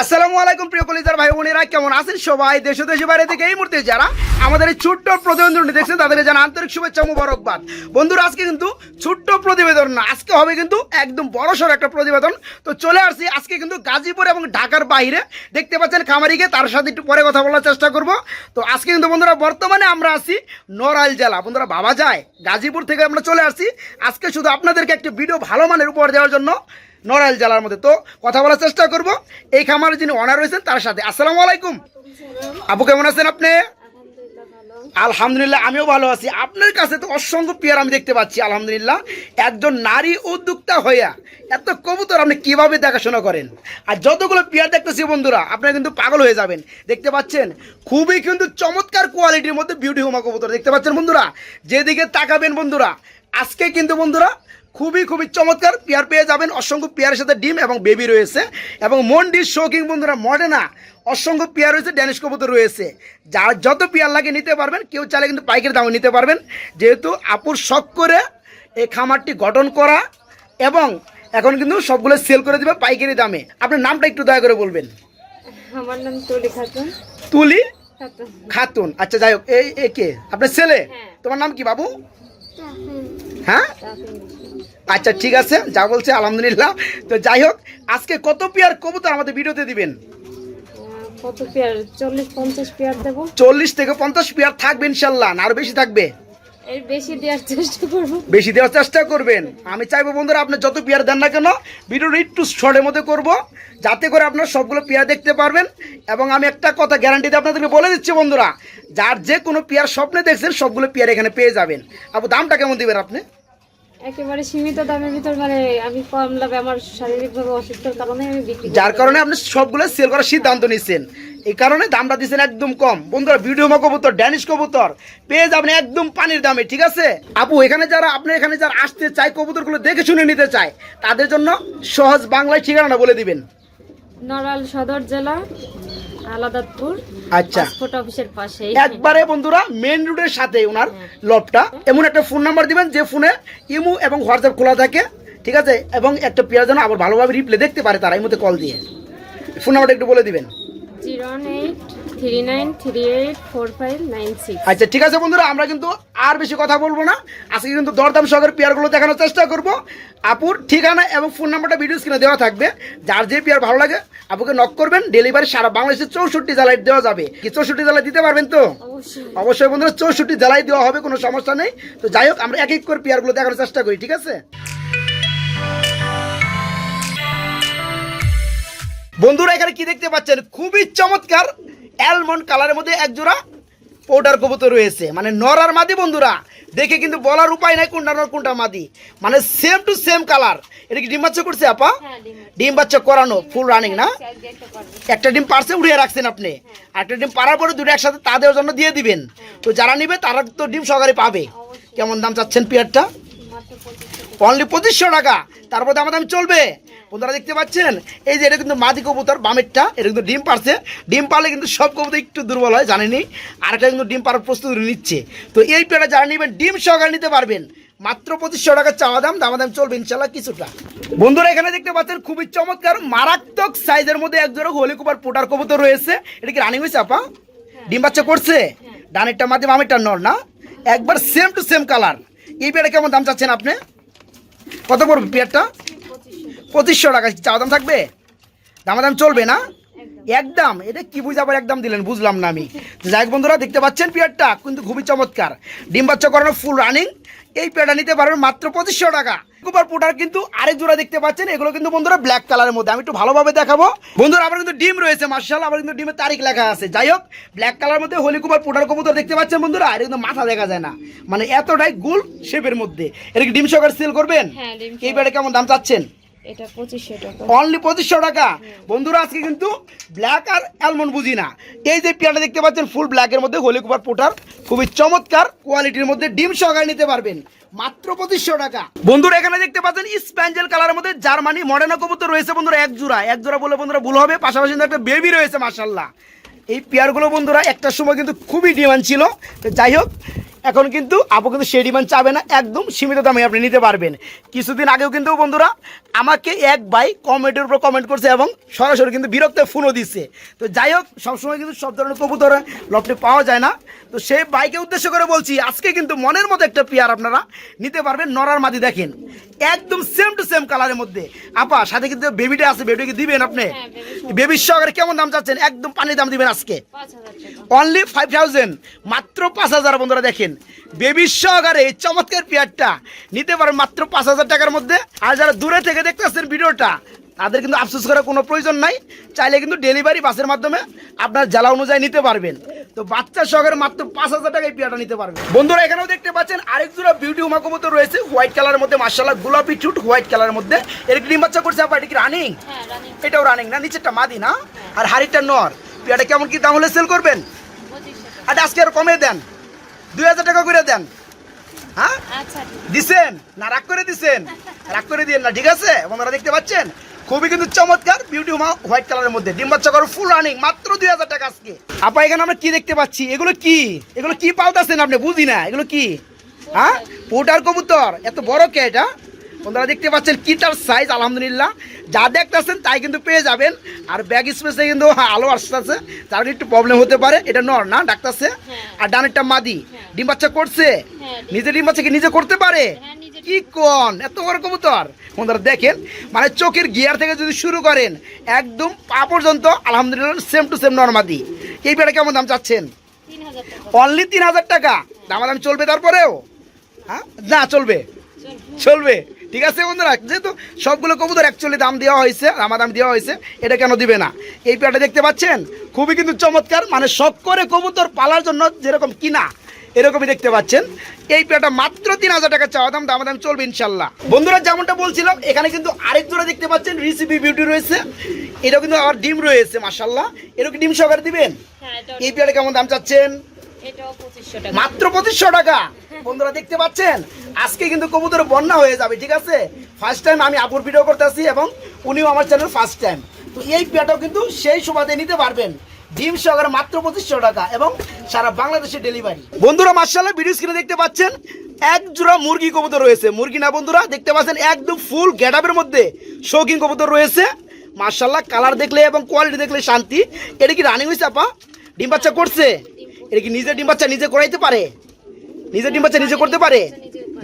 আসসালামু আলাইকুম প্রিয় কলিজার ভাই বোনেরা, কেমন আছেন সবাই? দেশ দেশে বাইরে থেকে এই মুহূর্তে যারা আমাদের এই ছোট্ট প্রতিবেদনটি দেখছেন, তাদের জানা আন্তরিক শুভেচ্ছা মুবারকবাদ। বন্ধুরা, আজকে কিন্তু ছোট্ট প্রতিবেদন না, আজকে হবে কিন্তু একদম বড়সড় একটা প্রতিবেদন। তো চলে আসছি, আজকে কিন্তু গাজীপুর এবং ঢাকার বাইরে। দেখতে পাচ্ছেন খামারিকে, তার সাথে একটু পরে কথা বলার চেষ্টা করব। তো আজকে কিন্তু বন্ধুরা, বর্তমানে আমরা আছি নড়াইল জেলা। বন্ধুরা ভাবা যায়, গাজীপুর থেকে আমরা চলে আসছি। আজকে শুধু আপনাদেরকে একটি ভিডিও ভালো মানের উপহার দেওয়ার জন্য নড়াইল জেলার মধ্যে। তো কথা বলার চেষ্টা করব। এই খামারে যিনি অনার রয়েছেন তার সাথে। আসসালামু আলাইকুম। আপু কেমন আছেন আপনি? আলহামদুলিল্লাহ। আমিও ভালো আছি। আপনার কাছে তো অসংখ্য পেয়ার আমি দেখতে পাচ্ছি আলহামদুলিল্লাহ। একজন নারী উদ্যোক্তা হইয়া এত কবুতর আপনি কীভাবে দেখাশোনা করেন? আর যতগুলো পেয়ার দেখতেছি বন্ধুরা আপনারা কিন্তু পাগল হয়ে যাবেন। দেখতে পাচ্ছেন? খুবই কিন্তু চমৎকার কোয়ালিটির মধ্যে বিউটি হোমা কবুতর দেখতে পাচ্ছেন বন্ধুরা। যেদিকে তাকাবেন বন্ধুরা আজকে কিন্তু বন্ধুরা খুবই খুবই চমৎকার। পেয়ার পেয়ে যাবেন অসংখ্য পেয়ারের সাথে ডিম এবং বেবি রয়েছে। এবং মন্ডির শৌকিং বন্ধুরা মডেনা অসংখ্য পেয়ার রয়েছে ড্যানিশ কবুতর রয়েছে। যার যত পেয়ার লাগে নিতে পারবেন কেউ চাইলে কিন্তু পাইকারি দামে নিতে পারবেন। যেহেতু আপুর শখ করে এই খামারটি গঠন করা এবং এখন কিন্তু সবগুলো সেল করে দিবে পাইকারি দামে। আপনার নামটা একটু দয়া করে বলবেন। আমার নাম তুলি খাতুন। তুলি খাতুন। আচ্ছা যাই হোক এই এ কে? আপনার ছেলে? হ্যাঁ। তোমার নাম কি বাবু? হ্যাঁ। আচ্ছা ঠিক আছে যা বলছে আলহামদুলিল্লাহ। তো যাই হোক আজকে কত পেয়ার কবুতর আমাদের ভিডিওতে দিবেন? কত পেয়ার? চল্লিশ পঞ্চাশ পেয়ার দেবো। চল্লিশ থেকে পঞ্চাশ পেয়ার থাকবে ইনশাল্লাহ না আরও বেশি থাকবে? বেশি দেওয়ার চেষ্টা করব। বেশি দেওয়ার চেষ্টা করবেন। আমি চাইব বন্ধুরা আপনি যত পেয়ার দেন না কেন ভিডিওটা একটু শর্টের মধ্যে করব যাতে করে আপনার সবগুলো পেয়ার দেখতে পারবেন। এবং আমি একটা কথা গ্যারান্টি দিয়ে আপনাদেরকে বলে দিচ্ছি বন্ধুরা যার যে কোনো পেয়ার স্বপ্নে দেখছেন সবগুলো পেয়ার এখানে পেয়ে যাবেন। আপু দামটা কেমন দিবেন আপনি? একেবারে সীমিত দামের ভিতর মানে আমি কম লাভে আমার শারীরিকভাবে অসুস্থর কারণে আমি বিক্রি যার কারণে আপনি সবগুলো সেল করার সিদ্ধান্ত নিচ্ছেন এই কারণে দামটা দিচ্ছেন একদম কম। বন্ধুরা ভিডিও কবুতর ড্যানিশ কবুতর পেয়ে যাবেন একদম পানির দামে ঠিক আছে? আপু এখানে যারা আপনি এখানে যারা আসতে চায় কবুতরগুলো দেখে শুনে নিতে চায় তাদের জন্য সহজ বাংলায় ঠিকানাটা বলে দিবেন। নড়াল সদর জেলা আলাদাতপুর আচ্ছা। পাসপোর্ট অফিসের পাশে একবারে বন্ধুরা মেন রোডের সাথে ওনার লবটা এমন একটা ফোন নাম্বার দিবেন যে ফোনে ইমো এবং হোয়াটসঅ্যাপ খোলা থাকে ঠিক আছে? এবং একটা পেয়ার যেন আবার ভালোভাবে রিপ্লে দেখতে পারে তারা এই মধ্যে কল দিয়ে। ফোন নাম্বারটা একটু বলে দিবেন। জিরো এইট আচ্ছা ঠিক আছে বন্ধুরা আমরা কিন্তু আর বেশি কথা বলব না। আজকে কিন্তু দরদাম সহকারে পেয়ারগুলো দেখানোর চেষ্টা করব। আপুর ঠিকানা এবং ফোন নাম্বারটা ভিডিও স্ক্রিনে দেওয়া থাকবে। যার যে পেয়ার ভালো লাগে আপুকে নক করবেন। ডেলিভারি সারা বাংলাদেশের চৌষট্টি জেলায় দেওয়া যাবে। কি চৌষট্টি জেলায় দিতে পারবেন তো? অবশ্যই। অবশ্যই বন্ধুরা চৌষট্টি জেলায় দেওয়া হবে কোনো সমস্যা নেই। তো যাই হোক আমরা এক এক করে পেয়ারগুলো দেখানোর চেষ্টা করি ঠিক আছে? বন্ধুরা এখানে কি দেখতে পাচ্ছেন? খুবই চমৎকার অ্যালমন্ড কালারের মধ্যে এক জোড়া পাউডার কবুতর রয়েছে। মানে নর আর মাদি বন্ধুরা দেখে কিন্তু বলার উপায় নাই কোনটা নর কোনটা মাদি। মানে সেম টু সেম কালার এটা কি ডিম বাচ্চা করছে আপা? হ্যাঁ ডিম বাচ্চা। করানো ফুল রানিং না? একটা ডিম পারছে উড়িয়ে রাখছেন আপনি। আর একটা ডিম পারার পরে দুটো একসাথে তাদের জন্য দিয়ে দিবেন। তো যারা নিবে তারা তো ডিম সহকারে পাবে। কেমন দাম চাচ্ছেন পেয়ারটা অনলি পঁচিশশো টাকা। তারপর দাম দাম চলবে। বন্ধুরা দেখতে পাচ্ছেন? এই যে এটা কিন্তু মাদি কবুতর বামেরটা এটা কিন্তু ডিম পারছে। ডিম পারলে কিন্তু সব কবুতর একটু দুর্বল হয় জানেনি আর একটা কিন্তু ডিম পারার প্রস্তুতি নিচ্ছে। তো এই পেয়ারটা যারা নেবেন ডিম সহকারে নিতে পারবেন। মাত্র পঁচিশশো টাকার চাওয়া দাম দামা দাম চলবে ইনশাল্লাহ কিছুটা। বন্ধুরা এখানে দেখতে পাচ্ছেন খুবই চমৎকার মারাত্মক সাইজের মধ্যে এক জোড়া হোলি কুপার পোটার কবুতর রয়েছে। এটা কি রানিং হয়েছে আপা? ডিম বাচ্চা করছে? ডানেরটা মাঝে বামেরটা নর না? একবার সেম টু সেম কালার এই পেয়ারটা কেমন দাম চাচ্ছেন আপনি? কত পড়বে পেয়ারটা? পঁচিশশো টাকা। চাওয়া দাম থাকবে? দামা দাম চলবে না? একদম। এটা কি বুঝাবার একদম দিলেন? বুঝলাম না আমি। যাই বন্ধুরা দেখতে পাচ্ছেন পেয়ারটা? কিন্তু খুবই চমৎকার। ডিম বাচ্চা করানো ফুল রানিং এই পেয়ারটা নিতে পারবেন মাত্র পঁচিশশো টাকা। কুপার পুটার কিন্তু আরেক জোড়া দেখতে পাচ্ছেন। এগুলো কিন্তু বন্ধুরা ব্ল্যাক কালারের মধ্যে। আমি একটু ভালোভাবে দেখাবো। বন্ধুরা আবার কিন্তু ডিম রয়েছে মার্শাল আবার কিন্তু ডিমের তারিখ লেখা আছে। যাই হোক ব্ল্যাক কালার মধ্যে হোলি কুপার পুটার কবুতর দেখতে পাচ্ছেন বন্ধুরা। আর কিন্তু মাথা দেখা যায় না। মানে এতটাই গোল শেপের মধ্যে। এটা কি ডিম সকার সেল করবেন? হ্যাঁ, এই পেয়ারে কেমন দাম চাচ্ছেন? অনলি টাকা। বন্ধুরা, আজকে কিন্তু ব্ল্যাক আর অ্যালমন্ড এই যে দেখতে পাচ্ছেন ফুল ব্ল্যাকের মধ্যে পোটার। খুবই চমৎকার কোয়ালিটির মধ্যে ডিম নিতে পারবেন। মাত্র টাকা। বন্ধুরা, এখানে দেখতে পাচ্ছেন কালারের মধ্যে জার্মানি মডার্ন কবুতর রয়েছে বন্ধুরা, এক জোড়া। এক জোড়া বলে বন্ধুরা ভুল হবে, পাশাপাশি একটা বেবি রয়েছে মার্শাল্লাহ এই পেয়ারগুলো বন্ধুরা, একটা সময় কিন্তু খুবই ডিমান্ড ছিল। তো যাই হোক এখন কিন্তু আপু কিন্তু সেই ডিমান্ড চাবে না একদম সীমিত দামে আপনি নিতে পারবেন। কিছুদিন আগেও কিন্তু বন্ধুরা আমাকে এক ভাই কমেন্টের উপর কমেন্ট করছে এবং সরাসরি কিন্তু বিরক্ত ফোনও দিচ্ছে। তো যাই হোক সবসময় কিন্তু সব ধরনের কবুতর লফটে পাওয়া যায় না। তো সেই বাইকে উদ্দেশ্য করে বলছি আজকে কিন্তু মনের মতো একটা পেয়ার আপনারা নিতে পারবেন নরার মাদি দেখেন। একদম সেম টু সেম কালারের মধ্যে। আপা সাথে কিন্তু বেবিটা আছে বেবিটাকে দিবেন আপনি? হ্যাঁ, বেবির সহকারে কেমন দাম চাচ্ছেন? একদম পানির দাম দিবেন আজকে। অনলি ফাইভ থাউজেন্ড মাত্র পাঁচ হাজার বন্ধুরা দেখেন। বেবির সহকারে এই চমৎকার পেয়ারটা। নিতে পারেন মাত্র পাঁচ হাজার টাকার মধ্যে। আর যারা দূরে থেকে দেখতেছেন ভিডিওটা তাদের কিন্তু আফসোস করার কোনো প্রয়োজন নাই। চাইলে কিন্তু ডেলিভারি বাসের মাধ্যমে আপনার জেলা অনুযায়ী নিতে পারবেন। তো বাচ্চা সহকারে মাত্র পাঁচ হাজার টাকায় পেয়ারটা নিতে পারবেন। বন্ধুরা এখানেও দেখতে পাচ্ছেন আরেক জোড়া বিউটি উমা রয়েছে হোয়াইট কালারের মধ্যে মার্শাল্লাহ গোলাপি চুট হোয়াইট কালারের মধ্যে। এর ডিম বাচ্চা করছে আপনার এটা কি রানিং হ্যাঁ এটাও রানিং না নিচেরটা মাদি না? আর হাড়িটা নর। পেয়ারটা কেমন কি দাম হলে সেল করবেন? আর আজকে আর কমে দেন। দুই হাজার টাকা করে দেন। হ্যাঁ? আচ্ছা দিছেন? না রাগ করে দিছেন। রাগ করে দিয়েন না ঠিক আছে? আপনারা দেখতে পাচ্ছেন? খুবই কিন্তু চমৎকার বিউটি মা হোয়াইট কালারের মধ্যে। ডিম বাচ্চা করো ফুল রানিং মাত্র দুই হাজার টাকা আজকে। আপা এখানে আমরা কি দেখতে পাচ্ছি? এগুলো কি? এগুলো কি পাওতাছেন আপনি? বুঝি না। এগুলো কি? হ্যাঁ? পোটার কবুতর। এত বড় কে এটা? বন্ধুরা দেখতে পাচ্ছেন কিটার সাইজ আলহামদুলিল্লাহ। যা দেখতেছেন তাই কিন্তু পেয়ে যাবেন। আর ব্যাগ স্পেসে কিন্তু হ্যাঁ, আলো আসতেছে তার একটু প্রবলেম হতে পারে। এটা নর না ডাকতেছে আর ডানেরটা মাদি। ডিম বাচ্চা করছে? হ্যাঁ, নিজে ডিম বাচ্চা কি নিজে করতে পারে? হ্যাঁ কি কোন? এত বড় কবুতর। বন্ধুরা দেখেন মানে চোখের গিয়ার থেকে যদি শুরু করেন একদম পা পর্যন্ত আলহামদুলিল্লাহ সেম টু সেম নর্মাদি এই বেড়া কেমন দাম চাচ্ছেন? অনলি তিন হাজার টাকা? দামাদাম চলবে তারপরেও? হ্যাঁ? না চলবে। চলবে। ঠিক আছে বন্ধুরা? যেহেতু সবগুলো কবুতর অ্যাকচুয়ালি দাম দেওয়া হয়েছে আমার দাম দেওয়া হয়েছে এটা কেন দিবে না? এই পেয়ারটা দেখতে পাচ্ছেন? খুবই কিন্তু চমৎকার মানে শখ করে কবুতর পালার জন্য যেরকম কিনা এরকমই দেখতে পাচ্ছেন। এই পেয়ারটা মাত্র তিন হাজার টাকা চাওয়া দাম দাম দামাদাম চলবে ইনশাল্লাহ বন্ধুরা যেমনটা বলছিলাম এখানে কিন্তু আরেক জোড়া দেখতে পাচ্ছেন রিসিপি বিউটি রয়েছে। এটা কিন্তু আবার ডিম রয়েছে মাসাল্লাহ এরকম ডিম সহকারে দিবেন? হ্যাঁ এই পেয়ারটা কেমন দাম চাচ্ছেন? মাত্র পঁচিশশো টাকা। বন্ধুরা দেখতে পাচ্ছেন? আজকে কিন্তু কবুতর বন্যা হয়ে যাবে, ঠিক আছে? ফার্স্ট টাইম আমি আপুর ভিডিও করতেছি এবং উনিও আমার চ্যানেল ফার্স্ট টাইম তো এই পেয়াটাও কিন্তু সেই সুবাদে নিতে পারবেন। ডিম সহকারে মাত্র পঁচিশশো টাকা এবং সারা বাংলাদেশে ডেলিভারি বন্ধুরা মার্শাল্লাহ ভিডিও স্ক্রিনে দেখতে পাচ্ছেন, এক জোড়া মুরগি কবুতর রয়েছে। মুরগি না, বন্ধুরা, দেখতে পাচ্ছেন একদম ফুল গেটআপের মধ্যে শৌখিন কবুতর রয়েছে। মার্শাল্লাহ কালার দেখলে এবং কোয়ালিটি দেখলে শান্তি। এটা কি রানিং হয়েছে, আপা? ডিম বাচ্চা করছে? এটা কি নিজে ডিম বাচ্চা নিজে করাইতে পারে? নিজে ডিম বাচ্চা নিজে করতে পারে?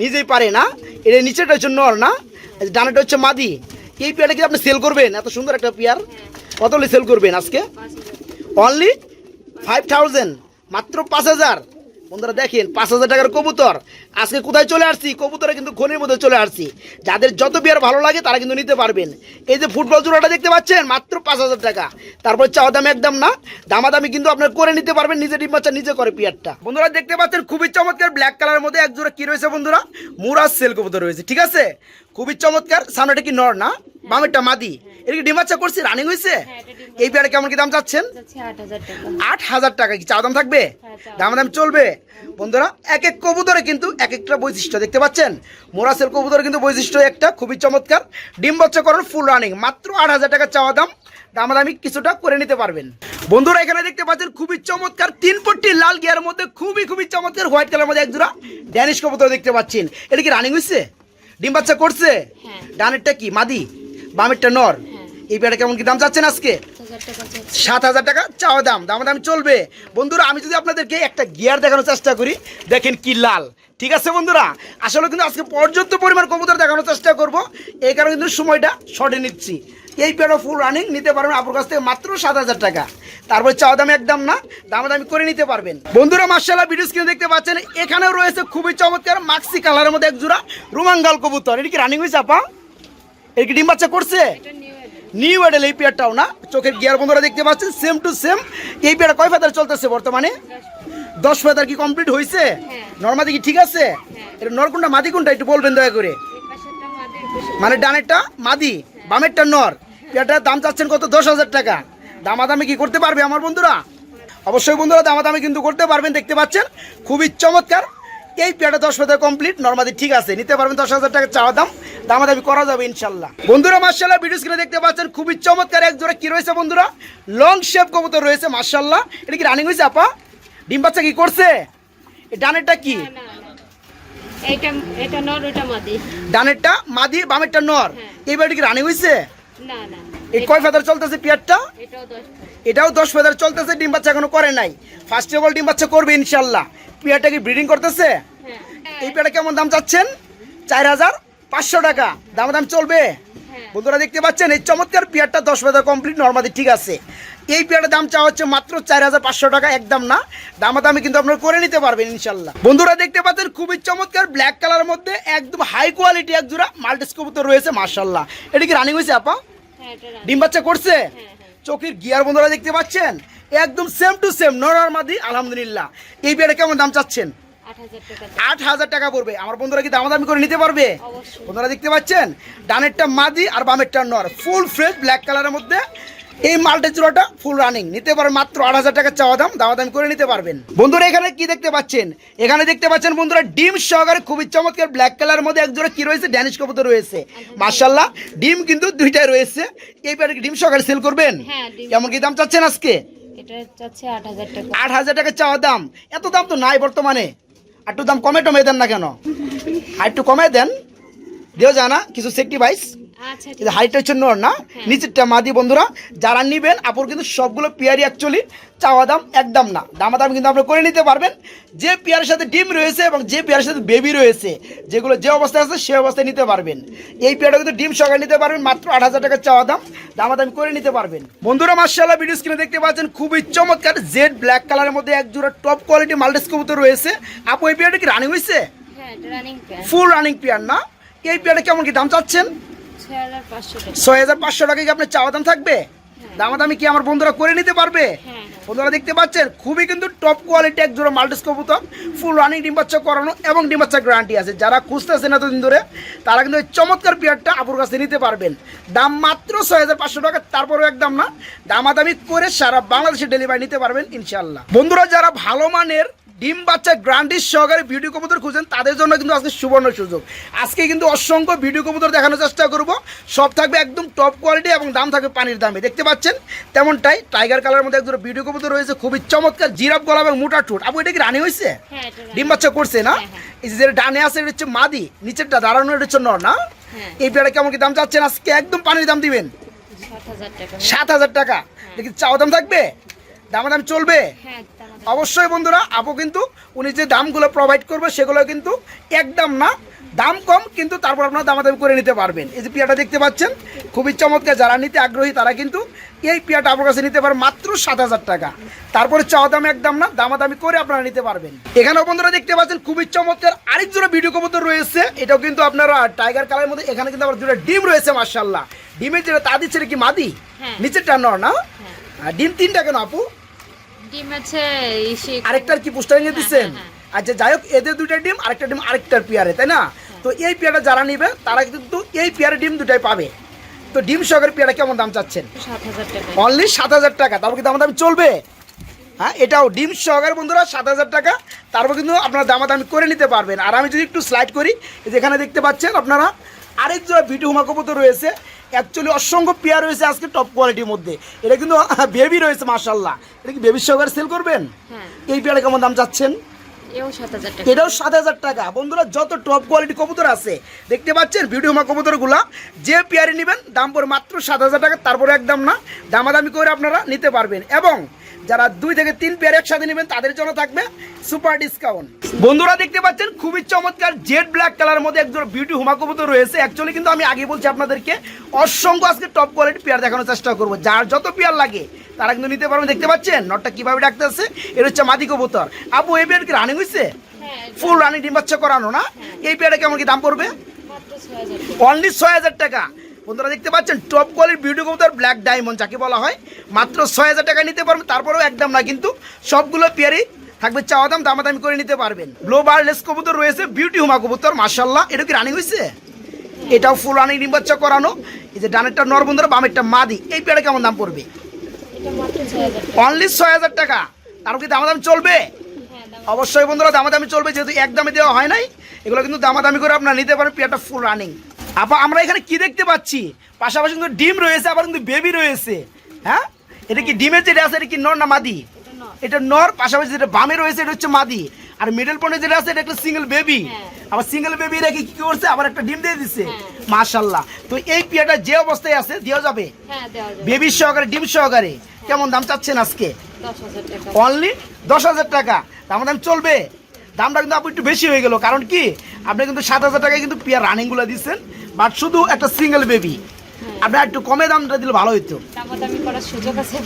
নিজেই পারে না, এটা নিচেটা হচ্ছে নর না ডানাটা হচ্ছে মাদি। এই পেয়ারটা কি আপনি সেল করবেন? এত সুন্দর একটা পেয়ার। কত সেল করবেন আজকে? অনলি ফাইভ মাত্র পাঁচ হাজার। বন্ধুরা দেখেন, পাঁচ হাজার টাকার কবুতর। আজকে কোথায় চলে আসছি? কবুতরে কিন্তু খনির মধ্যে চলে আসছি। যাদের যত বিয়ার ভালো লাগে, তারা কিন্তু নিতে পারবেন। এই যে ফুটবল জোড়াটা দেখতে পাচ্ছেন, মাত্র পাঁচ হাজার টাকা। তারপর চাওয়া দামে একদম না, দামাদামি কিন্তু আপনার করে নিতে পারবেন, নিজে ডিম বাচ্চা, নিজে করে পিয়ারটা। বন্ধুরা দেখতে পাচ্ছেন, খুবই চমৎকার ব্ল্যাক কালারের মধ্যে এক জোড়া কি রয়েছে বন্ধুরা? মুরাজ সেল কবুতর রয়েছে, ঠিক আছে? খুবই চমৎকার। সামনেটা কি নর না? বামেরটা মাদি। এটা কি ডিম বাচ্চা করছে? রানিং হয়েছে? হ্যাঁ, এই পেয়ারে কেমন কি দাম চাচ্ছেন? আট হাজার টাকা। কি চা দাম থাকবে? হ্যাঁ, দাম। দাম চলবে। বন্ধুরা এক এক কবুতরে কিন্তু এক একটা বৈশিষ্ট্য দেখতে পাচ্ছেন। মোরাসের কবুতরে কিন্তু বৈশিষ্ট্য একটা খুবই চমৎকার। ডিম বাচ্চা করার ফুল রানিং মাত্র আট হাজার টাকা চাওয়া দাম। দামাদামি কিছুটা করে নিতে পারবেন। বন্ধুরা এখানে দেখতে পাচ্ছেন খুবই চমৎকার তিন পট্টি লাল গিয়ার মধ্যে খুবই খুবই চমৎকার হোয়াইট কালার মধ্যে এক জোড়া ড্যানিশ কবুতর দেখতে পাচ্ছেন। এটা কি রানিং হয়েছে? ডিম বাচ্চা করছে? হ্যাঁ। ডানেরটা কি? মাদি? বামেরটা নর? হ্যাঁ। এই পেয়ারটা কেমন কি দাম চাচ্ছেন আজকে? সাত হাজার টাকা চাওয়া দাম। দাম দাম চলবে। বন্ধুরা আমি যদি আপনাদেরকে একটা গিয়ার দেখানোর চেষ্টা করি দেখেন কি লাল। ঠিক আছে বন্ধুরা? আসলে কিন্তু আজকে পর্যাপ্ত পরিমাণ কবুতর দেখানোর চেষ্টা করব। এই কারণে কিন্তু সময়টা শর্টে নিচ্ছি। এই পেয়ারও ফুল রানিং নিতে পারবেন আপনার কাছ থেকে মাত্র সাত হাজার টাকা। তারপর চাওয়া দাম একদম না দাম দামি করে নিতে পারবেন। বন্ধুরা মার্শাল্লাহ ভিডিও স্ক্রিনে দেখতে পাচ্ছেন এখানেও রয়েছে খুবই চমৎকার মাক্সি কালারের মধ্যে এক জোড়া রুমাঙ্গাল কবুতর। এটা কি রানিং হয়েছে আপা? এটা কি ডিম বাচ্চা করছে? নিউ এডেল এই পেয়ারটাও না? চোখের গিয়ার বন্ধুরা দেখতে পাচ্ছেন সেম টু সেম এই পেয়ারটা কয় ফেদার চলতেছে বর্তমানে? দশ ফেদার কি কমপ্লিট হয়েছে হ্যাঁ। নর্মাদি কি ঠিক আছে? এটা নরকুন্ডা মাদি কোনটা? একটু বলবেন দয়া করে। মানে ডানেরটা মাদি বামেরটা নর। পেয়ারটার দাম চাচ্ছেন কত? দশ হাজার টাকা। দামাদামি কি করতে পারবে আমার বন্ধুরা? অবশ্যই বন্ধুরা দামাদামি কিন্তু করতে পারবেন দেখতে পাচ্ছেন? খুবই চমৎকার। এই পেয়ারটা দশ ফেদার কমপ্লিট নর্মাদি ঠিক আছে। নিতে পারবেন দশ হাজার টাকা চাওয়া দাম। দামাদামি করা যাবে ইনশাল্লাহ। বন্ধুরা মার্শাল্লাহ ভিডিও স্ক্রিনে দেখতে পাচ্ছেন খুবই চমৎকার। এক জোড়া কি রয়েছে বন্ধুরা? লং শেপ কবুতর রয়েছে মার্শাল্লাহ এটা কি রানিং হয়েছে আপা? ডিম বাচ্চা কি করছে? ডানেরটা কি? না, না, এটা এটা নর ওটা মাদি। ডানেরটা মাদি বামেরটা নর। হ্যাঁ। এই বাড়ি কি রানি হয়েছে না না। এই কয় ফেদার চলতেছে পিয়ারটা? এটাও দশ ফেদার। চলতেছে ডিম বাচ্চা এখনও করে নাই। ফার্স্ট অফ অল ডিম বাচ্চা করবে ইনশাল্লাহ পিয়ারটা কি ব্রিডিং করতেছে? হ্যাঁ। এই পেয়ারটা কেমন দাম চাচ্ছেন? চার হাজার পাঁচশো টাকা। দাম দাম চলবে? হ্যাঁ। বন্ধুরা দেখতে পাচ্ছেন এই চমৎকার পেয়ারটা দশ ফেদার কমপ্লিট নর্মাদি ঠিক আছে। এই পেয়ারের দাম চাওয়া হচ্ছে মাত্র চার হাজার পাঁচশো টাকা একদম না। দামাদামি কিন্তু আপনারা করে নিতে পারবেন ইনশাল্লাহ। বন্ধুরা দেখতে পাচ্ছেন খুবই চমৎকার ব্ল্যাক কালারের মধ্যে একদম হাই কোয়ালিটি এক জোড়া মাল্টিস কবুতর রয়েছে মার্শাল্লাহ এটা কি রানিং হয়েছে আপা? হ্যাঁ। ডিম বাচ্চা করছে? হ্যাঁ হ্যাঁ। চোখের গিয়ার বন্ধুরা দেখতে পাচ্ছেন? একদম সেম টু সেম নরার মাদি আলহামদুলিল্লাহ। এই পেয়ারে কেমন দাম চাচ্ছেন? আট হাজার টাকা। আট হাজার টাকা পড়বে। আমার বন্ধুরা কি দামাদামি করে নিতে পারবে? বন্ধুরা দেখতে পাচ্ছেন ডানেরটা মাদি আর বামেরটা নর ফুল ফ্রেশ ব্ল্যাক কালারের মধ্যে এই মাল্টে চূড়াটা ফুল রানিং নিতে পারেন মাত্র আট হাজার টাকা চাওয়া দাম দাওয়া দাম করে নিতে পারবেন। বন্ধুরা এখানে কি দেখতে পাচ্ছেন? এখানে দেখতে পাচ্ছেন বন্ধুরা ডিম সহকারে খুবই চমৎকার ব্ল্যাক কালারের মধ্যে একজোড়া কি রয়েছে? ড্যানিশ কবুতর রয়েছে। মার্শাল্লাহ ডিম কিন্তু দুইটাই রয়েছে। এই প্যারে ডিম সহকারে সেল করবেন? হ্যাঁ, কেমন কি দাম চাচ্ছেন আজকে? আট হাজার টাকা। চাওয়া দাম। এত দাম তো নাই বর্তমানে। আর একটু দাম কমে টমে দেন না কেন? আর একটু কমে দেন। দিও জানা কিছু সেফটি বাইস হাইটটা হচ্ছে নর না? হ্যাঁ। নিচেরটা মাদি বন্ধুরা যারা নিবেন আপুর কিন্তু সবগুলো পেয়ারি অ্যাকচুয়ালি চাওয়া দাম একদম না। দামা দাম কিন্তু আপনি করে নিতে পারবেন। যে পেয়ারের সাথে ডিম রয়েছে এবং যে পেয়ারের সাথে বেবি রয়েছে যেগুলো যে অবস্থায় আছে সে অবস্থায় নিতে পারবেন। এই পেয়ারটা কিন্তু ডিম সকালে নিতে পারবেন মাত্র আট হাজার টাকার চাওয়া দাম। দামা দাম করে নিতে পারবেন। বন্ধুরা মার্শাল্লাহ ভিডিও স্ক্রিনে দেখতে পাচ্ছেন খুবই চমৎকার জেড ব্ল্যাক কালারের মধ্যে এক জোড়া টপ কোয়ালিটি মাল্টিস কবুতর রয়েছে। আপু এই পেয়ারটা কি রানিং হয়েছে হ্যাঁ রানিং ফুল রানিং পেয়ার না? এই পেয়ারটা কেমন কি দাম চাচ্ছেন? ছয় হাজার পাঁচশো টাকা কি আপনার চাওয়া দাম থাকবে? দামাদামি কি আমার বন্ধুরা করে নিতে পারবে? হ্যাঁ হ্যাঁ। বন্ধুরা দেখতে পাচ্ছেন খুবই কিন্তু টপ কোয়ালিটি এক জোড়া মাল্টিস কবুতর ফুল রানিং ডিম বাচ্চা করানো এবং ডিম বাচ্চা গ্যারান্টি আছে। যারা খুঁজতেছেন এতদিন ধরে তারা কিন্তু এই চমৎকার পেয়ারটা আপুর কাছে নিতে পারবেন। দাম মাত্র ছয় হাজার পাঁচশো টাকা তারপরেও একদম না। দামাদামি করে সারা বাংলাদেশে ডেলিভারি নিতে পারবেন ইনশাল্লাহ বন্ধুরা যারা ভালো মানের ডিম বাচ্চা গ্রান্ডিস সহকারে ভিডিও কবুতর খুঁজেন তাদের জন্য কিন্তু আজকে সুবর্ণ সুযোগ। আজকে কিন্তু অসংখ্য ভিডিও কবুতর দেখানোর চেষ্টা করব। সব থাকবে একদম টপ কোয়ালিটি এবং দাম থাকবে পানির দামে। দেখতে পাচ্ছেন তেমনটাই টাইগার কালারের মধ্যে একজন ভিডিও কবুতর রয়েছে খুবই চমৎকার জিরাফ গলা এবং মোটা ঠোঁট। আপু এটা কি রানি হয়েছে হ্যাঁ ডিম বাচ্চা করছে না? হ্যাঁ, হ্যাঁ। এই যে ডানে আছে এটা হচ্ছে মাদি নিচেরটা দাঁড়ানো এটা হচ্ছে নর না। এই পেয়ারা কেমন কি দাম চাচ্ছেন? আজকে একদম পানির দাম দিবেন। সাত হাজার টাকা। সাত হাজার টাকা। দেখি চাওয়া দাম থাকবে? দাম দাম চলবে? হ্যাঁ অবশ্যই বন্ধুরা আপু কিন্তু উনি যে দামগুলো প্রোভাইড করবে সেগুলো কিন্তু একদম না। দাম কম কিন্তু তারপর আপনারা দামাদামি করে নিতে পারবেন। এই যে পিয়াটা দেখতে পাচ্ছেন খুবই চমৎকার। যারা নিতে আগ্রহী তারা কিন্তু এই পিয়াটা আপনার কাছে নিতে পারেন মাত্র সাত হাজার টাকা। তারপরে চাওয়া দাম একদম না দামাদামি করে আপনারা নিতে পারবেন। এখানেও বন্ধুরা দেখতে পাচ্ছেন খুবই চমৎকার। আরেক জোড়া ভিডিও কবুতর রয়েছে এটাও কিন্তু আপনারা টাইগার কালারের মধ্যে এখানে কিন্তু আবার দুটো ডিম রয়েছে মার্শাল্লাহ ডিমের যেটা তা দিচ্ছে কি মাদি? হ্যাঁ। নিচেরটা নর না? আর ডিম তিনটা কেন আপু? ডিম আছে আরেকটার কি পোস্টারিং এ দিচ্ছেন? হ্যাঁ, আচ্ছা যাই হোক এদের দুইটা ডিম আরেকটা ডিম আরেকটার পেয়ারে তাই না? তো এই পেয়ারটা যারা নিবে তারা কিন্তু এই পেয়ারে ডিম দুটাই পাবে। তো ডিম সহকারে পেয়ারা কেমন দাম চাচ্ছেন? অনলি সাত হাজার টাকা তারপর কি দামাদামি চলবে। হ্যাঁ এটাও ডিম সহকারে বন্ধুরা সাত হাজার টাকা তারপর কিন্তু আপনারা দামাদামি করে নিতে পারবেন। আর আমি যদি একটু স্লাইড করি এই যে এখানে দেখতে পাচ্ছেন আপনারা আরেক জোড়া ভিডিও হুমা কবুতর রয়েছে। অ্যাকচুয়ালি অসংখ্য পেয়ার রয়েছে আজকে টপ কোয়ালিটির মধ্যে। এটা কিন্তু বেবি রয়েছে মার্শাল্লাহ এটা কি বেবির সহকারে সেল করবেন? হ্যাঁ। এই পেয়ারে কেমন দাম চাচ্ছেন? এটাও সাত হাজার টাকা। বন্ধুরা যত টপ কোয়ালিটি কবুতর আছে দেখতে পাচ্ছেন ভিডিও মা কবুতরগুলা যে পেয়ারে নেবেন দাম পড়ে মাত্র সাত হাজার টাকা তারপরে একদম না দামাদামি করে আপনারা নিতে পারবেন। এবং যারা দুই থেকে তিন পেয়ার একসাথে নেবেন তাদের জন্য থাকবে সুপার ডিসকাউন্ট বন্ধুরা দেখতে পাচ্ছেন খুবই চমৎকার জেড ব্ল্যাক কালার মধ্যে একজন বিউটি হুমা কবুতর রয়েছে। অ্যাকচুয়ালি কিন্তু আমি আগে বলছি আপনাদেরকে অসংখ্য আজকে টপ কোয়ালিটি পেয়ার দেখানোর চেষ্টা করব। যার যত পেয়ার লাগে তারা কিন্তু নিতে পারবেন দেখতে পাচ্ছেন নটটা কীভাবে ডাকতেছে? এর হচ্ছে মাদি কবুতর। আপু এই পেয়ার কি রানিং হয়েছে হ্যাঁ ফুল রানিং ডিম বাচ্চা করানো না? এই পেয়ারে কেমন কি দাম পড়বে? অনলি ছয় হাজার টাকা। বন্ধুরা দেখতে পাচ্ছেন টপ কোয়ালিটির বিউটি কবুতর ব্ল্যাক ডায়মন্ড যাকে বলা হয়। মাত্র ছয় হাজার টাকা নিতে পারবেন, তারপরেও একদম না, কিন্তু সবগুলো পেয়ারই থাকবে চাওয়া দাম, দামাদামি করে নিতে পারবেন। ব্লো বারলেস কবুতর রয়েছে বিউটি হুমা কবুতর মার্শাল্লাহ এটা কি রানিং হয়েছে এটাও ফুল রানিং বাচ্চা করানো। এই যে ডানেরটা নর বন্ধুরা, বামেরটা মাদি, এই পেয়ারে কেমন দাম পড়বে? অনলি ছয় হাজার টাকা। তারপর কি দামাদামি চলবে? অবশ্যই বন্ধুরা, দামাদামি চলবে, যেহেতু এক দামে দেওয়া হয় নাই, এগুলো কিন্তু দামাদামি করে আপনারা নিতে পারেন পেয়ারটা ফুল রানিং আপা আমরা এখানে কি দেখতে পাচ্ছি? পাশাপাশি কিন্তু ডিম রয়েছে আবার কিন্তু বেবি রয়েছে। হ্যাঁ? এটা কি ডিমের যেটা আছে এটা কি নর না মাদি? এটা নর পাশাপাশি যেটা বামে রয়েছে এটা হচ্ছে মাদি। আর মিডল পয়েন্টে যেটা আছে এটা একটা সিঙ্গেল বেবি হ্যাঁ। আবার সিঙ্গেল বেবি রেখে কি করছে? আবার একটা ডিম দিয়ে দিচ্ছে হ্যাঁ। মাশাল্লাহ তো এই পেয়ারটা যে অবস্থায় আছে দেওয়া যাবে? হ্যাঁ দেওয়া যাবে। বেবি সহকারে ডিম সহকারে। কেমন দাম চাচ্ছেন আজকে? অনলি দশ হাজার টাকা। দাম দাম চলবে। দামটা কিন্তু আপু একটু বেশি হয়ে গেল। কারণ কি? আপনি কিন্তু সাত হাজার টাকায় কিন্তু পিয়ার রানিংগুলো দিচ্ছেন বাট শুধু একটা সিঙ্গেল বেবি আপনার একটু কমে দামটা দিলে ভালো হতো দামাদামি করার সুযোগ আছে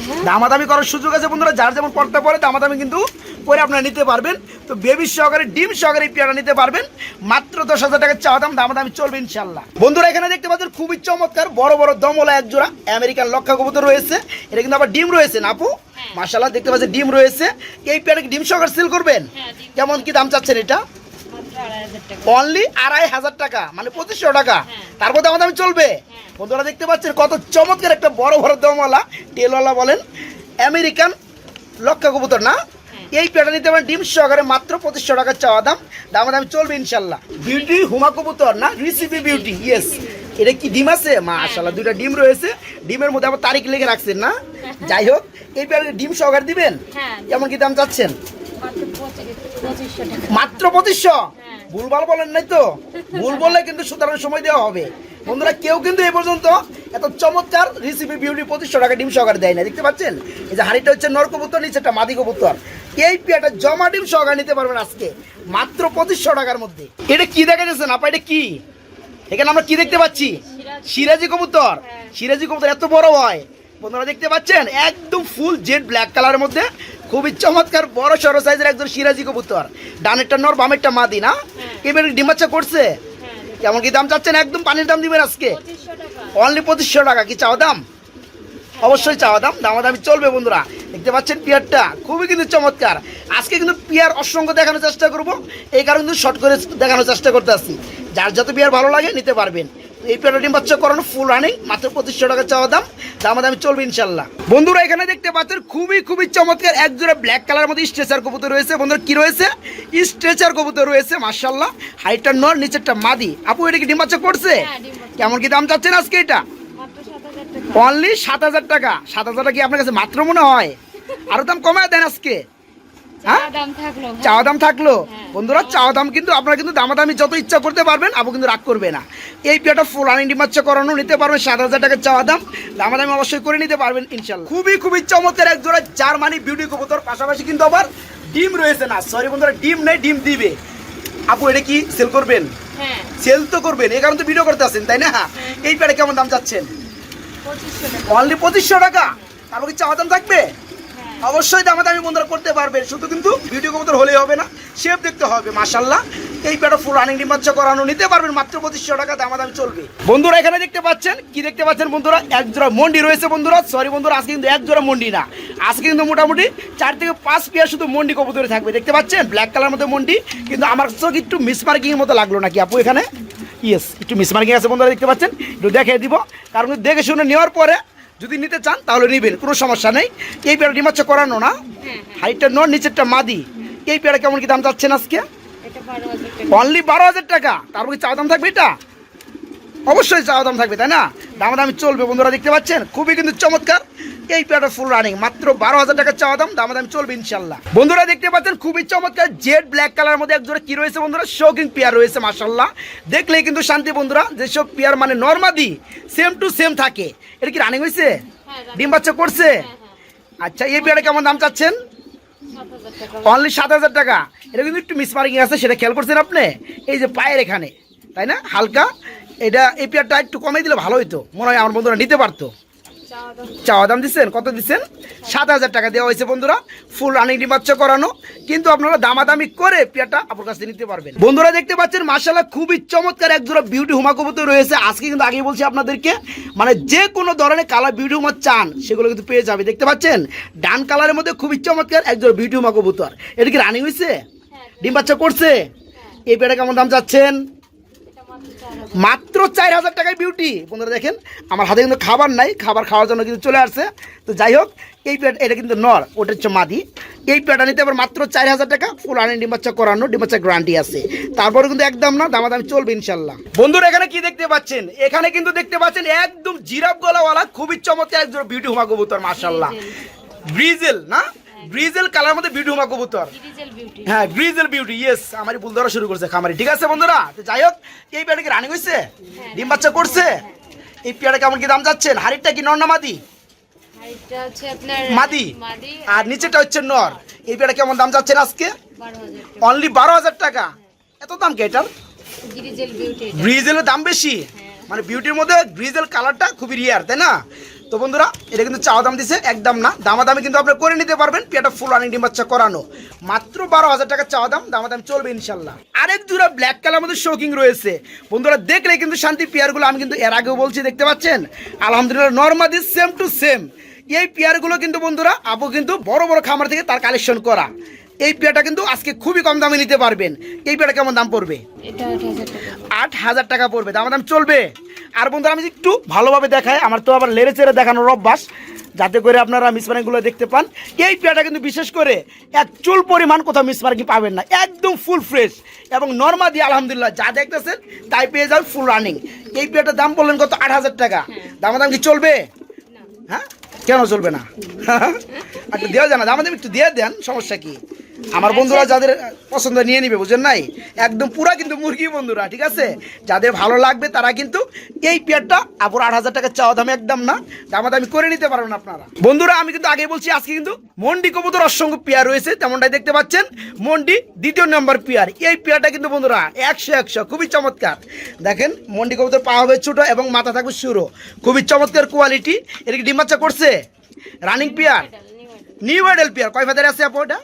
করার সুযোগ আছে বন্ধুরা যার যেমন পড়তে পারে দামাদামি কিন্তু করে আপনারা নিতে পারবেন। তো বেবি সহকারে ডিম সহকারে পেয়ারা নিতে পারবেন। মাত্র দশ হাজার টাকার চাওয়া দাম দামাদামি চলবে ইনশাল্লাহ বন্ধুরা এখানে দেখতে পাচ্ছেন খুবই চমৎকার বড় বড় দমলা এক জোড়া আমেরিকান লক্ষা কবুতর রয়েছে। এটা কিন্তু আবার ডিম রয়েছে আপু? হ্যাঁ। দেখতে পাচ্ছেন ডিম রয়েছে। এই পেয়ারা কি ডিম সহকারে সেল করবেন? হ্যাঁ কেমন কি দাম চাচ্ছেন এটা মাত্র আড়াই হাজার টাকা অনলি আড়াই হাজার টাকা মানে পঁচিশশো টাকা। হ্যাঁ। তারপর দাম দামি চলবে। বন্ধুরা দেখতে পাচ্ছেন কত চমৎকার একটা বড় বড় দমওয়ালা টেলওয়ালা বলেন আমেরিকান লক্ষা কবুতর না? এই পেটা নিতে পারেন ডিম সহকারে মাত্র পঁচিশশো টাকার চাওয়া দাম। দাম দামি চলবে ইনশাল্লাহ। বিউটি হুমা কবুতর না? রিসিপি বিউটি ইয়েস এটা কি ডিম আছে? মাশাল্লাহ দুইটা ডিম রয়েছে। ডিমের মধ্যে আবার তারিখ লিখে রাখছেন না? যাই হোক এই পেয়ারকে ডিম সহকারে দিবেন? হ্যাঁ। কেমন কি দাম চাচ্ছেন? মাত্র পঁচিশ পঁচিশশো? হ্যাঁ। ভুলভাল বলেন নাই তো। ভুল বললে কিন্তু সুতরাং সময় দেওয়া হবে। বন্ধুরা কেউ কিন্তু এ পর্যন্ত এত চমৎকার রেসিপি বিউটি পঁচিশশো টাকা ডিম সহকারে দেয় না দেখতে পাচ্ছেন? এই যে হাড়িটা হচ্ছে নর কবুতর নিচে একটা মাদি কবুতর। এই পেয়াটা জমা ডিম সহকারে নিতে পারবেন আজকে। মাত্র পঁচিশশো টাকার মধ্যে। এটা কি দেখা যাচ্ছে না এটা কি? এখানে আমরা কি দেখতে পাচ্ছি? সিরাজ। সিরাজি কবুতর। হ্যাঁ। সিরাজি কবুতর এত বড় হয়। বন্ধুরা দেখতে পাচ্ছেন? একদম ফুল জেড ব্ল্যাক কালারের মধ্যে খুবই চমৎকার বড় সড়ো সাইজের একজন সিরাজি কবুতর। ডানেরটা নর বামেরটা মাদি না? এবার ডিম বাচ্চা করছে? হ্যাঁ কেমন কি দাম চাচ্ছেন? একদম পানির দাম দিবেন আজকে। অনলি পঁচিশশো টাকা কি চাওয়া দাম? অবশ্যই চাওয়া দাম দামাদামি চলবে বন্ধুরা। দেখতে পাচ্ছেন পিয়ারটা খুবই কিন্তু চমৎকার। আজকে কিন্তু পিয়ার অসংখ্য দেখানোর চেষ্টা করব এই কারণে কিন্তু শর্ট করে দেখানোর চেষ্টা করতে আসছি। যার যত পিয়ার ভালো লাগে নিতে পারবেন। এই পিয়ারটা ডিম বাচ্চা করানো ফুল রানিং মাত্র পঁচিশশো টাকা চাওয়া দাম। দামাদামি চলবে ইনশাল্লাহ। বন্ধুরা এখানে দেখতে পাচ্ছেন খুবই খুবই চমৎকার এক জোড়া ব্ল্যাক কালার মধ্যে স্ট্রেচার কবুতর রয়েছে। বন্ধুরা কি রয়েছে? স্ট্রেচার কবুতর রয়েছে মার্শাল্লাহ হাইটটা নর নিচেরটা মাদি। আপু এটা কি ডিম বাচ্চা করছে? হ্যাঁ। কেমন কি দাম চাচ্ছেন আজকে এটা? অনলি সাত হাজার টাকা। সাত হাজার টাকা। কি আপনার কাছে মাত্র মনে হয়? আরও দাম কমায় দেন আজকে। চাওয়া দাম থাকল হ্যাঁ। বন্ধুরা চাওয়া দাম কিন্তু আপনারা কিন্তু দামাদামি যত ইচ্ছা করতে পারবেন আপু কিন্তু রাগ করবে না। এই পেটা ফুল আনি ডিমাচ্ছা করানো নিতে পারবেন সাত হাজার টাকার চাওয়া দাম দামাদামি অবশ্যই করে নিতে পারবেন ইনশাল্লাহ। খুবই খুবই চমৎকার এক জোড়া জার্মানি বিউটি কবুতর পাশাপাশি কিন্তু আবার ডিম রয়েছে না। সরি বন্ধুরা ডিম নেই ডিম দিবে। আপু এটা কি সেল করবেন? হ্যাঁ। সেল তো করবেন এই কারণে তো ভিডিও করতে আসেন তাই না? এই পেটে কেমন দাম চাচ্ছেন? অনলি পঁচিশশো টাকা? তারপর কি চাওয়া দাম থাকবে? হ্যাঁ অবশ্যই দামা দামি বন্ধুরা করতে পারবেন শুধু কিন্তু ভিডিও কবুতর হলেই হবে না শেপ দেখতে হবে মাশাল্লাহ এই পেটা ফুল রানিং ডিমাচ্ছা করানো, নিতে পারবেন মাত্র পঁচিশশো টাকা দামা দামি চলবে। বন্ধুরা, এখানে দেখতে পাচ্ছেন, কি দেখতে পাচ্ছেন বন্ধুরা? এক জোড়া মন্ডি রয়েছে বন্ধুরা। সরি বন্ধুরা, আজকে কিন্তু এক জোড়া মন্ডি না। আজকে কিন্তু মোটামুটি চার থেকে পাঁচ পেয়ার শুধু মন্ডি কবুতরে থাকবে। দেখতে পাচ্ছেন? ব্ল্যাক কালার মধ্যে মন্ডি, কিন্তু আমার চোখ একটু মিসমার্কিং এর মতো লাগল নাকি আপু এখানে? ইয়েস একটু মিসমার্কিং আছে বন্ধুরা, দেখতে পাচ্ছেন? একটু দেখিয়ে দিব। কারণ দেখে শুনে নেওয়ার পরে যদি নিতে চান তাহলে নিবেন কোনো সমস্যা নেই। এই পেয়ারা ডিমাচ্ছে করানো না। হ্যাঁ হাইটটা নয় নিচেরটা মাদি। এই পেয়ারা কেমন কি দাম চাচ্ছেন আজকে? অনলি বারো হাজার টাকা। তারপর কি চার দাম থাকবে এটা? অবশ্যই চাওয়া দাম থাকবে তাই না? দাম দামি চলবে বন্ধুরা দেখতে পাচ্ছেন? খুবই কিন্তু চমৎকার। এই পেয়ারটা ফুল রানিং মাত্র বারো হাজার টাকা চাওয়া দাম দাম দামি চলবে ইনশাল্লাহ বন্ধুরা দেখতে পাচ্ছেন? খুবই চমৎকার জেড ব্ল্যাক কালার মধ্যে একজোড়া কি রয়েছে বন্ধুরা? শৌকিং পেয়ার রয়েছে মাসাল্লাহ দেখলেই কিন্তু শান্তি বন্ধুরা যেসব পেয়ার মানে নর্মাদি সেম টু সেম থাকে। এটা কি রানিং হয়েছে হ্যাঁ ডিম বাচ্চা করছে? হ্যাঁ হ্যাঁ। আচ্ছা এই পেয়ারে কেমন দাম চাচ্ছেন? অনলি সাত হাজার টাকা। এটা কিন্তু একটু মিসমার্কিং আছে সেটা খেয়াল করছেন আপনি? এই যে পায়ের এখানে তাই না? হালকা। এটা এই পেয়ারটা একটু কমে দিলে ভালো হতো মনে হয় আমার বন্ধুরা নিতে পারতো। চাওয়া দাম দিচ্ছেন কত দিচ্ছেন সাত হাজার টাকা দেওয়া হয়েছে বন্ধুরা। ফুল রানিং ডিমাচ্ছ করানো। কিন্তু আপনারা দামাদামি করে পেয়ারটা আপনার কাছে নিতে পারবেন। বন্ধুরা দেখতে পাচ্ছেন মার্শাল্লাহ খুবই চমৎকার এক জোড়া বিউটি হুমা কবুতর রয়েছে। আজকে কিন্তু আগে বলছি আপনাদেরকে মানে যে কোনো ধরনের কালার বিউটি হুমা চান সেগুলো কিন্তু পেয়ে যাবে। দেখতে পাচ্ছেন ডান কালারের মধ্যে খুবই চমৎকার এক জোড়া বিউটি হুমা কবুতর। এটা কি রানিং হয়েছে হ্যাঁ ডিম বাচ্চা করছে? এই পেয়ারটা কেমন দাম চাচ্ছেন? মাত্র চার হাজার টাকায় বিউটি বন্ধুরা দেখেন আমার হাতে কিন্তু খাবার নাই খাবার খাওয়ার জন্য কিন্তু চলে আসছে। তো যাই হোক এই প্যাট এটা কিন্তু নর ওটা হচ্ছে মাদি। এই প্যাটা নিতে আবার মাত্র চার হাজার টাকা ফুল আনে ডিম্বাচ্চা করানো ডিম্বাচ্চা গ্যারান্টি আছে। তারপরে কিন্তু একদম না দামাদামি চলবে ইনশাল্লাহ বন্ধুরা এখানে কি দেখতে পাচ্ছেন? এখানে কিন্তু দেখতে পাচ্ছেন একদম জিরাফ গলাওয়ালা খুবই চমৎকার একজন বিউটি হুমা কবুতর মার্শাল্লাহ ব্রিজেল না? গ্রিজেল কালার মধ্যে কবুতর। হ্যাঁ গ্রিজেল বিউটি ইয়েস আমার ভুল ধরা শুরু করছে খামারি। ঠিক আছে বন্ধুরা তো যাই হোক এই পেয়ারটা কি রানিং হয়েছে ডিম বাচ্চা করছে? এই পেয়ারটা কেমন কি দাম যাচ্ছেন হাড়িটা কি নর না মাদি? মাদি। আর নিচেটা হচ্ছে নর। এই পেয়ারটা কেমন দাম যাচ্ছেন আজকে? অনলি বারো হাজার টাকা। এত দাম কে এটার? গ্রিজেলের দাম বেশি। মানে বিউটির মধ্যে গ্রিজেল কালারটা খুবই রিয়ার তাই না? তো বন্ধুরা, এটা কিন্তু চাওয়া দাম দিছে একদম না। দামাদামি কিন্তু আপনি করে নিতে পারবেন পেটা ফুল রানিং ডিম বাচ্চা করানো। মাত্র বারো হাজার টাকা চাওয়া দাম, দামাদাম চলবে ইনশাল্লাহ। আরেক দুরা ব্ল্যাক কালার মধ্যে শৌকিং রয়েছে। বন্ধুরা, দেখলে কিন্তু শান্তি, পেয়ারগুলো আমি কিন্তু এর আগেও বলছি, দেখতে পাচ্ছেন? আলহামদুলিল্লাহ নর্মাদি সেম টু সেম এই পেয়ারগুলো কিন্তু বন্ধুরা, আপু কিন্তু বড় বড় খামার থেকে তার কালেকশন করা। এই পেয়ারটা কিন্তু আজকে খুবই কম দামে নিতে পারবেন। এই পেয়ারটা কেমন দাম পড়বে? আট হাজার টাকা। পড়বে দাম দাম চলবে। আর বন্ধুরা আমি একটু ভালোভাবে দেখাই আমার তো আবার লেড়ে চেড়ে দেখানোর অভ্যাস। যাতে করে আপনারা মিসমার্কিংগুলো দেখতে পান। এই পেয়ারটা কিন্তু বিশেষ করে এক চুল পরিমাণ কোথাও মিসমার্কিং পাবেন না। একদম ফুল ফ্রেশ এবং নর্মা দিয়ে আলহামদুলিল্লাহ যা দেখতেছেন তাই পেয়ে যাবেন ফুল রানিং এই পেয়ারটার দাম বললেন কত? আট হাজার টাকা। দাম দাম কি চলবে? হ্যাঁ? কেন চলবে না? একটু দেওয়া যায় না। দাম একটু দিয়ে দেন সমস্যা কি? আমার বন্ধুরা যাদের পছন্দ নিয়ে নিবে বুঝেন নাই? একদম পুরা কিন্তু মুরগি বন্ধুরা ঠিক আছে? যাদের ভালো লাগবে তারা কিন্তু এই পেয়ারটা আপুর আট হাজার টাকা চাওয়া দামে একদম না দামাদামি করে নিতে পারবেন আপনারা। বন্ধুরা আমি কিন্তু আগে বলছি আজকে কিন্তু মন্ডি কবুতর অসংখ্য পেয়ার রয়েছে তেমনটাই দেখতে পাচ্ছেন। মন্ডি দ্বিতীয় নম্বর পেয়ার। এই পেয়ারটা কিন্তু বন্ধুরা একশো একশো খুবই চমৎকার। দেখেন মন্ডি কবুতর পা হবে ছোটো এবং মাথা থাকবে সুরো। খুবই চমৎকার কোয়ালিটি এটা কি ডিম বাচ্চা করছে। Running pair new model pair কয় ফেদার আছে আপু ওটা?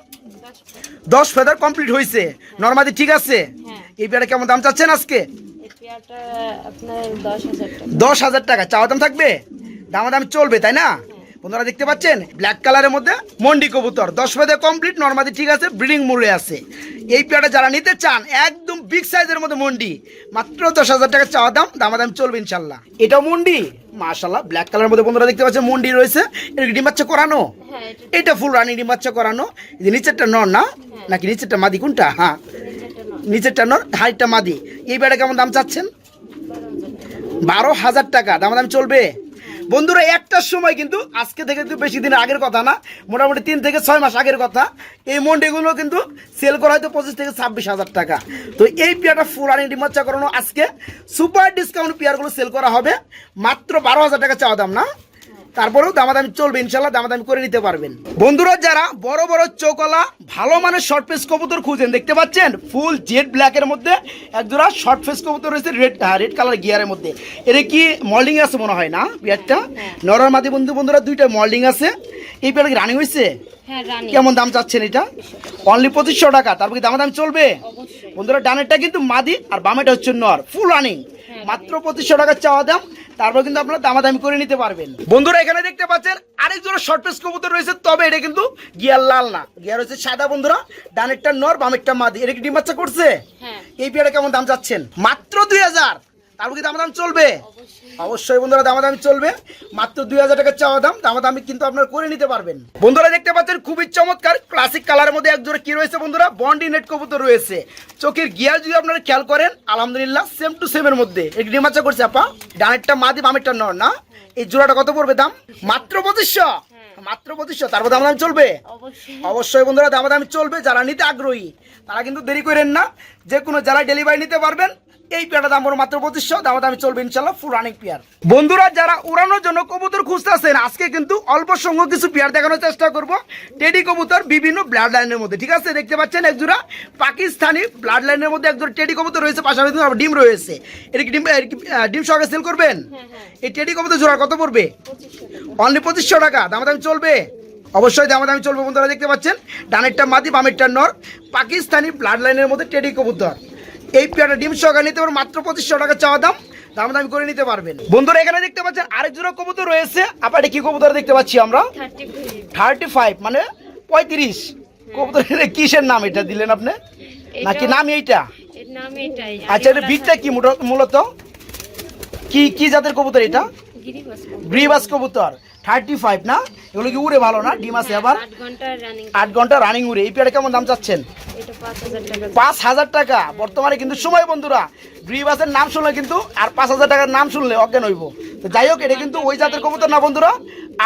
দশ ফেদার কমপ্লিট হয়েছে নর্মালি ঠিক আছে? হ্যাঁ। এই পেয়ারা কেমন দাম চাচ্ছেন আজকে? এই পেয়ারটা আপনার দশ হাজার টাকা। দশ হাজার টাকা। চাওয়া দাম থাকবে? দাম দাম চলবে তাই না? বন্ধুরা দেখতে পাচ্ছেন? ব্ল্যাক কালারের মধ্যে মন্ডি কবুতর। দশ ফেদার কমপ্লিট নর্মালি ঠিক আছে ব্রিডিং মুড়ে আছে। এই পেয়ারটা যারা নিতে চান একদম বিগ সাইজের মধ্যে মন্ডি। মাত্র দশ হাজার টাকা চাওয়া দাম দামাদাম চলবে ইনশাল্লাহ। এটাও মন্ডি? মাশাল্লাহ ব্ল্যাক কালারের মধ্যে বন্ধুরা দেখতে পাচ্ছেন মন্ডি রয়েছে। এটা ডিম বাচ্চা করানো? হ্যাঁ এটা ফুল রানি ডিম বাচ্চা করানো। এই যে নিচেরটা নর না? নাকি নিচেরটা মাদি কোনটা? হ্যাঁ। নিচেরটা নর। হাইটটা মাদি। এই বেড়া কেমন দাম চাচ্ছেন? বারো হাজার টাকা বারো হাজার টাকা দাম দাম চলবে? বন্ধুরা, একটার সময় কিন্তু আজকে থেকে কিন্তু বেশি দিন আগের কথা না, মোটামুটি তিন থেকে ছয় মাস আগের কথা। এই মন্ডিগুলো কিন্তু সেল করা হয়তো পঁচিশ থেকে ছাব্বিশ হাজার টাকা। তো এই পেয়ারটা ফুল রানিং ডিম করানো আজকে। সুপার ডিসকাউন্ট পেয়ারগুলো সেল করা হবে। মাত্র বারো হাজার টাকা চাওয়া দাম না? তারপরেও দামাদামি চলবে ইনশাল্লাহ দামাদামি করে নিতে পারবেন। বন্ধুরা যারা বড় বড় চৌকলা ভালো মানের শর্ট ফেস কবুতর খুঁজেন দেখতে পাচ্ছেন? ফুল জেড ব্ল্যাকের মধ্যে একজোড়া শর্ট ফেস কবুতর রয়েছে রেড রেড কালার গিয়ারের মধ্যে। এটা কি মল্ডিং আছে মনে হয় না বিয়ারটা নরর মাদি বন্ধু বন্ধুরা দুইটা মল্ডিং আছে। এই পেয়ারটা কি রানিং হয়েছে? হ্যাঁ কেমন দাম চাচ্ছেন এটা? অনলি পঁচিশশো টাকা তারপর কি দামাদাম চলবে? বন্ধুরা ডানেরটা কিন্তু মাদি আর বামেটা হচ্ছে নর ফুল রানিং মাত্র পঁচিশশো টাকা চাওয়া দাম তারপর কিন্তু আপনারা দামাদামি করে নিতে পারবেন। বন্ধুরা এখানে দেখতে পাচ্ছেন আরেক জোড়া শর্ট পেস কবুতর রয়েছে তবে এটা কিন্তু গিয়ার লাল না। গিয়ার হচ্ছে সাদা বন্ধুরা ডানেরটা নর বামেরটা মাদি। এটা কি ডিম বাচ্চা করছে? হ্যাঁ। এই পেয়ারা কেমন দাম চাচ্ছেন? মাত্র দুই হাজার। তারপর কি দামাদাম চলবে? অবশ্যই। বন্ধুরা দামাদামি চলবে। মাত্র দুই হাজার টাকার চাওয়া দাম দামাদামি কিন্তু আপনারা করে নিতে পারবেন। বন্ধুরা দেখতে পাচ্ছেন খুবই চমৎকার ক্লাসিক কালারের মধ্যে একজোড়া কি রয়েছে বন্ধুরা? বন্ডি নেট কবুতর রয়েছে। চোখের গিয়ার যদি আপনারা খেয়াল করেন আলহামদুলিল্লাহ সেম টু সেমের মধ্যে। একটি ডিমাচা করছে আপা। ডানেরটা মাদি বামেরটা নর না? এই জোড়াটা কত পড়বে দাম? মাত্র পঁচিশশো। মাত্র পঁচিশশো। তারপর দাম দাম চলবে? অবশ্যই। অবশ্যই বন্ধুরা দামাদামি চলবে। যারা নিতে আগ্রহী তারা কিন্তু দেরি করেন না। যে কোনো যারা ডেলিভারি নিতে পারবেন এই পেয়ারটা দাম পড়বে মাত্র পঁচিশশো দামাদামি চলবে ইনশাল্লাহ ফুল রানিং পেয়ার। বন্ধুরা যারা উড়ানোর জন্য কবুতর খুঁজতেছেন আজকে কিন্তু অল্প সংখ্যক কিছু পেয়ার দেখানোর চেষ্টা করব। টেডি কবুতর বিভিন্ন ব্লাড লাইনের মধ্যে ঠিক আছে? দেখতে পাচ্ছেন একজোড়া পাকিস্তানি ব্লাড লাইনের মধ্যে একজোড়া টেডি কবুতর রয়েছে পাশাপাশি ডিম রয়েছে। এটা কি ডিম এর কি, আহ, ডিম সহকারে সেল করবেন? হ্যাঁ হ্যাঁ। এই টেডি কবুতর জোড়া কত পড়বে? অনলি পঁচিশশো টাকা দামাদামি চলবে? অবশ্যই দামাদামি চলবে বন্ধুরা দেখতে পাচ্ছেন। ডানেরটা মাদি বামেরটা নর পাকিস্তানি ব্লাড লাইনের মধ্যে টেডি কবুতর। এই পেয়ারটা ডিম সহকারে নিতে পারবেন মাত্র পঁচিশশো টাকা চাওয়া দাম। দামাদামি করে নিতে পারবেন। বন্ধুরা এখানে দেখতে পাচ্ছেন আরেক জোড়া কবুতর রয়েছে। এটা কি কবুতর দেখতে পাচ্ছি আমরা? থার্টি ফাইভ মানে পঁয়ত্রিশ। কবুতরের কিসের নাম এটা দিলেন আপনি? নাকি নাম এইটা? আচ্ছা এটা বিটটা কি মূলত- মূলত? কি কি জাতের কবুতর এটা? গ্রিবাস কবুতর। থার্টি ফাইভ না? এগুলো কি উড়ে ভালো না? ডিম আছে আবার? আট ঘণ্টা রানিং উড়ে। এই পেয়ারে কেমন দাম চাচ্ছেন? পাঁচ হাজার টাকা। বর্তমানে কিন্তু সময় বন্ধুরা গ্রিবাসের নাম শুনলে কিন্তু আর পাঁচ হাজার টাকার নাম শুনলে অজ্ঞান হইব। তো যাই হোক এটা কিন্তু ওই জাতের কবুতর না বন্ধুরা।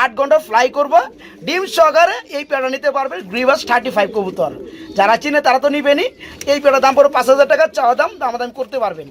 আট ঘণ্টা ফ্লাই করব। ডিম সহকারে এই পেয়ারা নিতে পারবে গ্রিভাস থার্টি ফাইভ কবুতর। যারা চিনে তারা তো নিবেনি এই পেয়ারার দাম পড়ে পাঁচ হাজার টাকা। চাওয়া দাম দামাদাম করতে পারবেন।